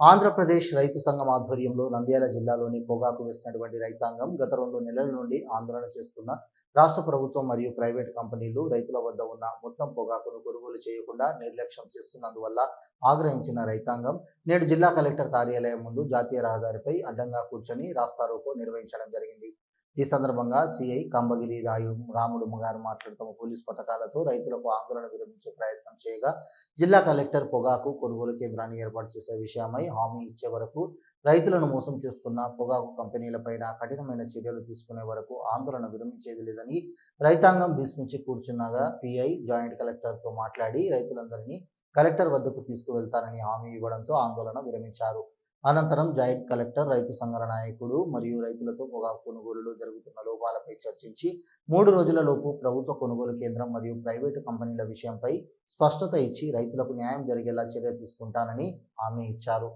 ఆంధ్రప్రదేశ్ రైతు సంఘం ఆధ్వర్యంలో నంద్యాల జిల్లాలోని పొగాకు వేసినటువంటి రైతాంగం గత రెండు నెలల నుండి ఆందోళన చేస్తున్న రాష్ట్ర ప్రభుత్వం మరియు ప్రైవేట్ కంపెనీలు రైతుల వద్ద ఉన్న మొత్తం పొగాకును కొనుగోలు చేయకుండా నిర్లక్ష్యం చేస్తున్నందువల్ల ఆగ్రహించిన రైతాంగం నేడు జిల్లా కలెక్టర్ కార్యాలయం ముందు జాతీయ రహదారిపై అడ్డంగా కూర్చొని రాస్తారోకో నిర్వహించడం జరిగింది. ఈ సందర్భంగా సిఐ కంబగిరి రాయు రాముడు గారు మాట్లాడుతూ పోలీస్ పథకాలతో రైతులకు ఆందోళన విరమించే ప్రయత్నం చేయగా జిల్లా కలెక్టర్ పొగాకు కొనుగోలు కేంద్రాన్ని ఏర్పాటు చేసే విషయమై హామీ ఇచ్చే వరకు రైతులను మోసం చేస్తున్న పొగాకు కంపెనీలపైన కఠినమైన చర్యలు తీసుకునే వరకు ఆందోళన విరమించేది లేదని రైతాంగం భీష్మించి కూర్చున్నగా పిఐ జాయింట్ కలెక్టర్తో మాట్లాడి రైతులందరినీ కలెక్టర్ వద్దకు తీసుకువెళ్తారని హామీ ఇవ్వడంతో ఆందోళన విరమించారు. అనంతరం జాయింట్ కలెక్టర్ రైతు సంఘాల నాయకుడు మరియు రైతులతో పొగాకు కొనుగోలులో జరుగుతున్న లోపాలపై చర్చించి మూడు రోజుల లోపు ప్రభుత్వ కొనుగోలు కేంద్రం మరియు ప్రైవేటు కంపెనీల విషయంపై స్పష్టత ఇచ్చి రైతులకు న్యాయం జరిగేలా చర్య తీసుకుంటానని హామీ ఇచ్చారు.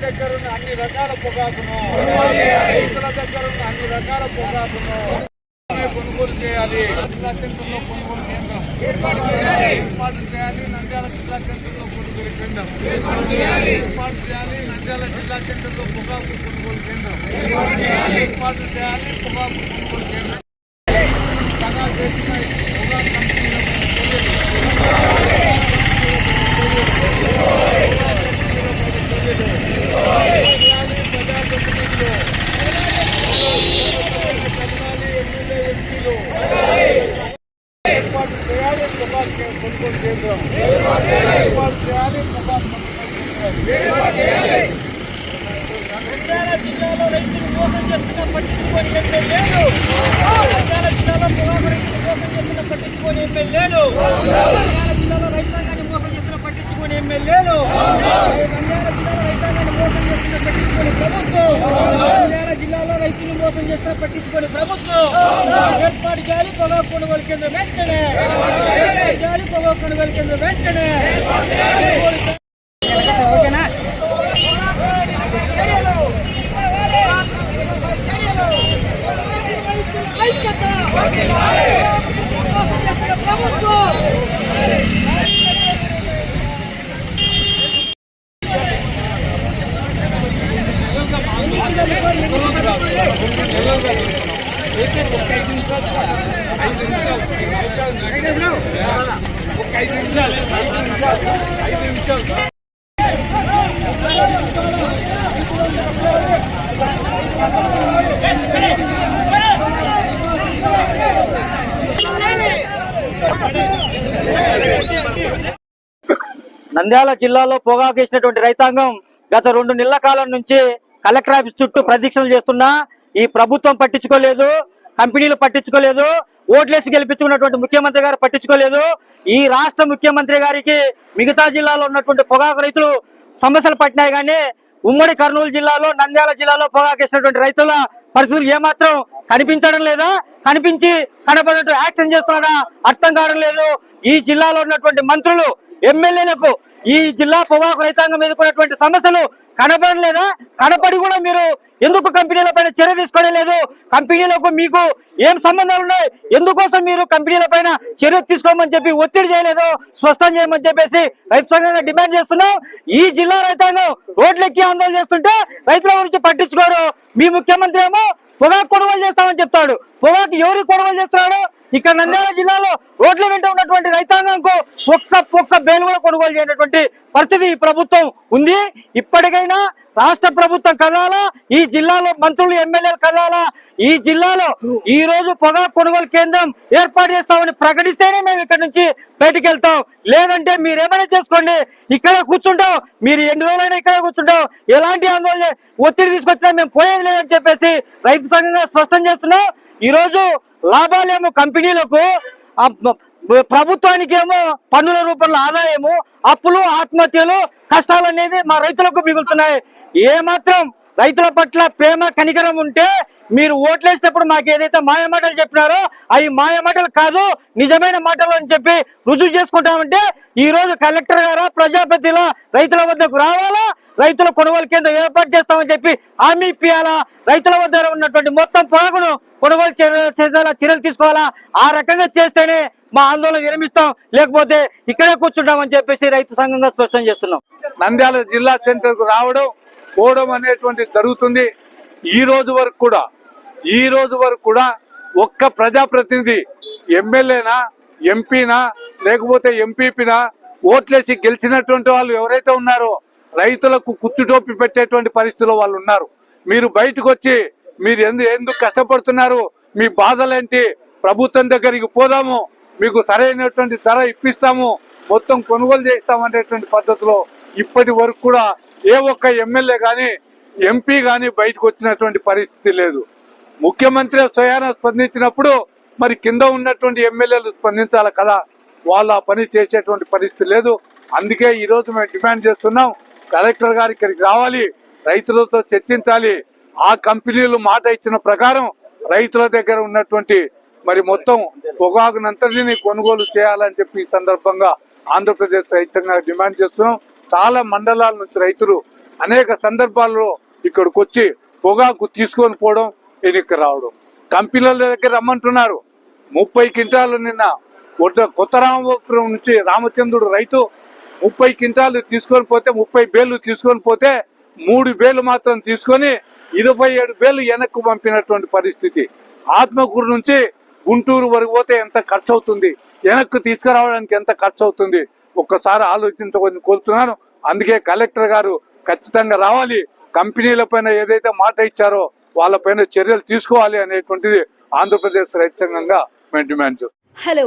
దగ్గర ఉన్న అన్ని రకాల పొగాకును రైతుల దగ్గర ఉన్న అన్ని రకాల పొగాకును కొనుగోలు చేయాలి. జిల్లా సెంటర్లో కొనుగోలు కేంద్రం. ఏర్పాటు చేయాలి. నంద్యాల జిల్లా సెంటర్లో కొనుగోలు కేంద్రం. ఏర్పాటు చేయాలి. నంద్యాల జిల్లా సెంటర్లో పొగాకు కొనుగోలు కేంద్రం. ఏర్పాటు చేయాలి. పొగాకు కొనుగోలు కేంద్రం బాగా చేసిన పొగాకు కంపెనీలకు ఏర్పాటు చేయాలి మొబైల్ కొనుగోలు కేంద్రం ఏర్పాటు చేయాలి మొబైల్ కొనుగోలు కేంద్రం నంద్యాల జిల్లాలో రైతులు మోసం చేస్తున్న పట్టించుకొని ఎమ్మెల్యేలు నంద్యాల జిల్లాలో పొగాకు రైతులు మోసం చేస్తున్న పట్టించుకొని ఎమ్మెల్యేలు నంద్యాల జిల్లాలో రైతాంగాన్ని మోసం చేస్తున్న పట్టించుకొని ఎమ్మెల్యేలు నంద్యాల జిల్లాలో రైతాంగాన్ని మోసం చేస్తున్న పట్టించుకొని ప్రభుత్వం నంద్యాల జిల్లాలో రైతులు మోసం చేస్తున్న పట్టించుకొని ప్రభుత్వం. ఏర్పాటు చేయాలి పొగాకు కొనుగోలు కేంద్రం వెంటనే. చేయాలి పొగాకు కొనుగోలు కేంద్రం వెంటనే. ఓకేనా? ఒక ఐదు నిమిషాలు ఐదు నిమిషాలు ఐదు నిమిషాలు నంద్యాల జిల్లాలో పొగాకు వేసినటువంటి రైతాంగం గత రెండు నెలల కాలం నుంచి కలెక్టర్ ఆఫీస్ చుట్టూ ప్రదీక్షలు చేస్తున్నా ఈ ప్రభుత్వం పట్టించుకోలేదు కంపెనీలు పట్టించుకోలేదు ఓట్లేసి గెలిపించుకున్నటువంటి ముఖ్యమంత్రి గారు పట్టించుకోలేదు. ఈ రాష్ట్ర ముఖ్యమంత్రి గారికి మిగతా జిల్లాలో ఉన్నటువంటి పొగాకు రైతులు సమస్యలు పట్టినాయి కానీ ఉమ్మడి కర్నూలు జిల్లాలో నంద్యాల జిల్లాలో పొగాకు వేసినటువంటి రైతుల పరిస్థితులు ఏమాత్రం కనిపించడం లేదా? కనిపించి కనబడినట్టు యాక్షన్ చేస్తున్నాడా? అర్థం కావడం లేదు. ఈ జిల్లాలో ఉన్నటువంటి మంత్రులు ఎమ్మెల్యేలకు ఈ జిల్లా పొగాకు రైతాంగం ఎదుర్కొన్నటువంటి సమస్యలు కనబడలేదా? కనపడి కూడా మీరు ఎందుకు కంపెనీల పైన చర్య తీసుకోవడం లేదు? కంపెనీలకు మీకు ఏం సంబంధాలు ఉన్నాయి? ఎందుకోసం మీరు కంపెనీల పైన చర్య తీసుకోమని చెప్పి ఒత్తిడి చేయలేదు స్పష్టం చేయమని చెప్పేసి రైతు సంఘంగా డిమాండ్ చేస్తున్నాం. ఈ జిల్లా రైతాంగం రోడ్లెక్కి ఆందోళన చేస్తుంటే రైతుల గురించి పట్టించుకోరు. మీ ముఖ్యమంత్రి ఏమో పొగాకు కొనుగోలు చేస్తామని చెప్తాడు. పొగాకు ఎవరికి కొనుగోలు చేస్తున్నాడు? ఇక్కడ నంద్యాల జిల్లాలో రోడ్ల వెంట ఉన్నటువంటి రైతాంగంకు ఒక్క ఒక్క బేలు కూడా కొనుగోలు చేయనటువంటి పరిస్థితి ఈ ప్రభుత్వం ఉంది. ఇప్పటికైనా రాష్ట్ర ప్రభుత్వం కదాలా ఈ జిల్లాలో మంత్రులు ఎమ్మెల్యేలు కదాలా ఈ జిల్లాలో ఈ రోజు పొగా కొనుగోలు కేంద్రం ఏర్పాటు చేస్తామని ప్రకటిస్తేనే మేము ఇక్కడ నుంచి బయటకు వెళ్తాం లేదంటే మీరు ఏమైనా చేసుకోండి. ఇక్కడ కూర్చుంటాం. మీరు ఎన్ని రోజులైనా ఇక్కడ కూర్చుంటాం. ఎలాంటి ఆందోళన ఒత్తిడి తీసుకొచ్చినా మేము పోయేది లేదని చెప్పేసి రైతు సంఘంగా స్పష్టం చేస్తున్నాం. ఈ రోజు లాభాలేమో కంపెనీలకు ప్రభుత్వానికేమో పన్నుల రూపంలో ఆదాయము అప్పులు ఆత్మహత్యలు కష్టాలు అనేది మా రైతులకు మిగులుతున్నాయి. ఏమాత్రం రైతుల పట్ల ప్రేమ కనికరం ఉంటే మీరు ఓట్లేసినప్పుడు మాకు ఏదైతే మాయ మాటలు చెప్పినారో అవి మాయ మాటలు కాదు నిజమైన మాటలు అని చెప్పి రుజువు చేసుకుంటామంటే ఈ రోజు కలెక్టర్ గారా ప్రజాప్రతిలా రైతుల వద్దకు రావాలా? రైతుల కొనుగోలు కేంద్రం ఏర్పాటు చేస్తామని చెప్పి హామీ ఇప్పియాలా? రైతుల వద్ద ఉన్నటువంటి మొత్తం పొగాకును కొనుగోలు చేసేలా చర్యలు తీసుకోవాలా? ఆ రకంగా చేస్తేనే మా ఆందోళన విరమిస్తాం. లేకపోతే ఇక్కడే కూర్చుంటామని చెప్పేసి రైతు సంఘంగా స్పష్టం చేస్తున్నాం. నంద్యాల జిల్లా సెంటర్కు రావడం పోవడం అనేటువంటి జరుగుతుంది. ఈ రోజు వరకు కూడా ఈ రోజు వరకు కూడా ఒక్క ప్రజాప్రతినిధి ఎమ్మెల్యేనా ఎంపీనా లేకపోతే ఎంపీపీనా ఓట్లేసి గెలిచినటువంటి వాళ్ళు ఎవరైతే ఉన్నారో రైతులకు కుచ్చుటోపి పెట్టేటువంటి పరిస్థితిలో వాళ్ళు ఉన్నారు. మీరు బయటకు వచ్చి మీరు ఎందు ఎందుకు కష్టపడుతున్నారు? మీ బాధలేంటి? ప్రభుత్వం దగ్గరికి పోదాము. మీకు సరైనటువంటి ధర ఇప్పిస్తాము. మొత్తం కొనుగోలు చేస్తాం అనేటువంటి పద్ధతిలో ఇప్పటి వరకు కూడా ఏ ఒక్క ఎమ్మెల్యే కానీ ఎంపీ కానీ బయటకు వచ్చినటువంటి పరిస్థితి లేదు. ముఖ్యమంత్రి స్వయాన స్పందించినప్పుడు మరి కింద ఉన్నటువంటి ఎమ్మెల్యేలు స్పందించాలి కదా. వాళ్ళు ఆ పని చేసేటువంటి పరిస్థితి లేదు. అందుకే ఈరోజు మేము డిమాండ్ చేస్తున్నాం. కలెక్టర్ గారు ఇక్కడికి రావాలి రైతులతో చర్చించాలి. ఆ కంపెనీలు మాట ఇచ్చిన ప్రకారం రైతుల దగ్గర ఉన్నటువంటి మరి మొత్తం పొగాకునంతటిని కొనుగోలు చేయాలని చెప్పి ఈ సందర్భంగా ఆంధ్రప్రదేశ్ రైతంగా డిమాండ్ చేస్తున్నాం. చాలా మండలాల నుంచి రైతులు అనేక సందర్భాల్లో ఇక్కడికి వచ్చి పొగాకు తీసుకొని పోవడం వెనక్కి రావడం. కంపెనీల దగ్గర రమ్మంటున్నారు. ముప్పై క్వింటాలు నిన్న కొత్త రామపురం నుంచి రామచంద్రుడు రైతు ముప్పై క్వింటాలు తీసుకొని పోతే ముప్పై బేలు తీసుకొని పోతే మూడు బేలు మాత్రం తీసుకొని ఇరవై ఏడు బేలు వెనక్కు పంపినటువంటి పరిస్థితి. ఆత్మకూరు నుంచి గుంటూరు వరకు పోతే ఎంత ఖర్చు అవుతుంది వెనక్కు తీసుకురావడానికి ఎంత ఖర్చు అవుతుంది ఒక్కసారి ఆలోచించమని కోరుతున్నాను. అందుకే కలెక్టర్ గారు ఖచ్చితంగా రావాలి. కంపెనీల పైన ఏదైతే మాట ఇచ్చారో వాళ్ళపైన చర్యలు తీసుకోవాలి అనేటువంటిది ఆంధ్రప్రదేశ్ రైతు సంఘంగా మేము డిమాండ్ చేస్తాం హలో.